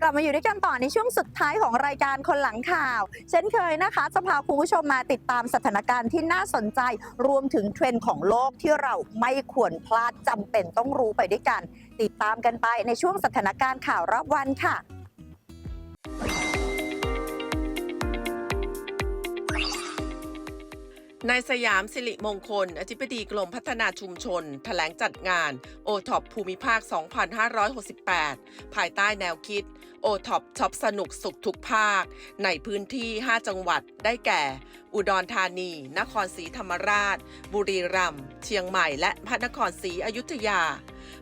กลับมาอยู่ด้วยกันต่อในช่วงสุดท้ายของรายการคนหลังข่าว เช่นเคยนะคะจะพาคุณผู้ชมมาติดตามสถานการณ์ที่น่าสนใจ รวมถึงเทรนด์ของโลกที่เราไม่ควรพลาดจำเป็นต้องรู้ไปด้วยกัน ติดตามกันไปในช่วงสถานการณ์ข่าวรอบวันค่ะ นายสยามสิริมงคล อธิบดีกรมพัฒนาชุมชนแถลงจัดงานโอท็อปภูมิภาค 2568 ภายใต้แนวคิดโอท็อปช็อปสนุกสุขทุกภาค ในพื้นที่ 5 จังหวัดได้แก่ อุดรธานี นครศรีธรรมราช บุรีรัมย์เชียงใหม่และพระนครศรีอยุธยา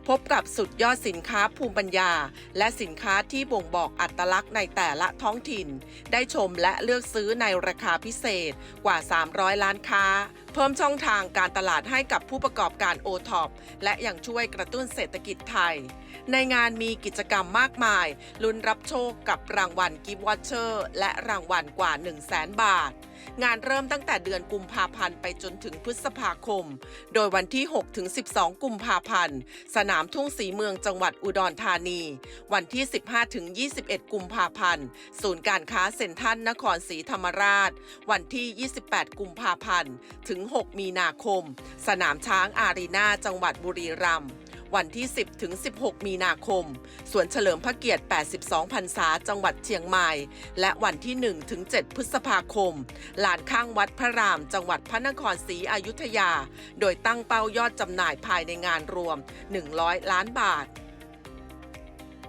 พบกับสุดยอดสินค้าภูมิปัญญา และสินค้าที่บ่งบอกอัตลักษณ์ในแต่ละท้องถิ่น ได้ชมและเลือกซื้อในราคาพิเศษกว่า 300 ล้านค้า เพิ่มช่องทางการตลาดให้กับผู้ประกอบการโอท็อปและยังช่วยกระตุ้นเศรษฐกิจไทย ในงานมีกิจกรรมมากมาย ลุ้นรับโชคกับรางวัลกิฟต์วอชเชอร์ และรางวัลกว่า 1 0 0 0 0แบาทงานเริ่มตั้งแต่เดือนกุมภาพันธ์ไปจนถึงพฤษภาคม โดยวันที่ 6 ถึง 12 กุมภาพันธ์ สนามทุ่งสีเมืองจังหวัดอุดรธานี วันที่ 15 ถึง 21 กุมภาพันธ์ ศูนย์การค้าเซ็นทรัลนครศรีธรรมราช วันที่ 28 กุมภาพันธ์ ถึง 6 มีนาคม สนามช้างอารีนาจังหวัดบุรีรัมย์ วันที่ 10 ถึง 16 มีนาคม สวนเฉลิมพระเกียรติ 82 พรรษา จังหวัดเชียงใหม่ และวันที่ 1 ถึง 7 พฤษภาคม ลานข้างวัดพระราม จังหวัดพระนครศรีอยุธยา โดยตั้งเป้ายอดจำหน่ายภายในงานรวม 100 ล้านบาท